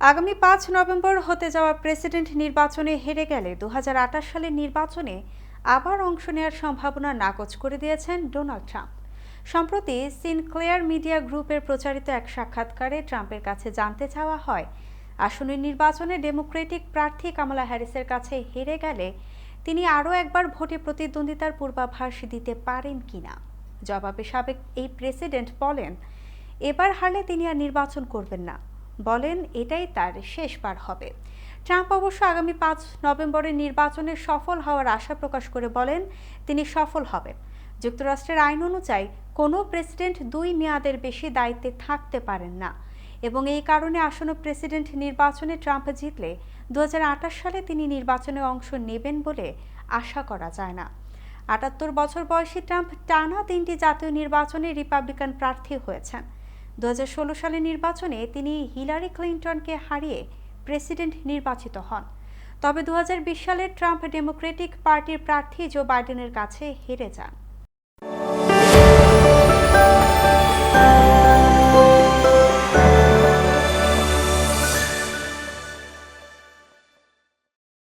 আগামী পাঁচ নভেম্বর হতে যাওয়া প্রেসিডেন্ট নির্বাচনে হেরে গেলে দু হাজার আঠাশ সালের নির্বাচনে আবার অংশ নেওয়ার সম্ভাবনা নাকচ করে দিয়েছেন ডোনাল্ড ট্রাম্প। সম্প্রতি সিনক্লেয়ার মিডিয়া গ্রুপের প্রচারিত এক সাক্ষাৎকারে ট্রাম্পের কাছে জানতে চাওয়া হয়, আসন্ন নির্বাচনে ডেমোক্রেটিক প্রার্থী কামালা হ্যারিসের কাছে হেরে গেলে তিনি আরও একবার ভোটে প্রতিদ্বন্দ্বিতার পূর্বাভাস দিতে পারেন কিনা জবাবে সাবেক এই প্রেসিডেন্ট বলেন, এবার হারলে তিনি আর নির্বাচন করবেন না। বলেন, এটাই তার শেষবার হবে। ট্রাম্প অবশ্য আগামী পাঁচ নভেম্বরের নির্বাচনে সফল হওয়ার আশা প্রকাশ করে বলেন, তিনি সফল হবেন। যুক্তরাষ্ট্রের আইন অনুযায়ী, কোনো প্রেসিডেন্ট দুই মেয়াদের বেশি দায়িত্বে থাকতে পারেন না। এবং এই কারণে আসন্ন প্রেসিডেন্ট নির্বাচনে ট্রাম্প জিতলে দু হাজার আঠাশ সালে তিনি নির্বাচনে অংশ নেবেন বলে আশা করা যায় না। আটাত্তর বছর বয়সী ট্রাম্প টানা তিনটি জাতীয় নির্বাচনে রিপাবলিকান প্রার্থী হয়েছেন। দু হাজার ষোলো সালের নির্বাচনে তিনি হিলারি ক্লিন্টনকে হারিয়ে প্রেসিডেন্ট নির্বাচিত হন। তবে দু হাজার বিশ সালে ট্রাম্প ডেমোক্রেটিক পার্টির প্রার্থী জো বাইডেনের কাছে হেরে যান।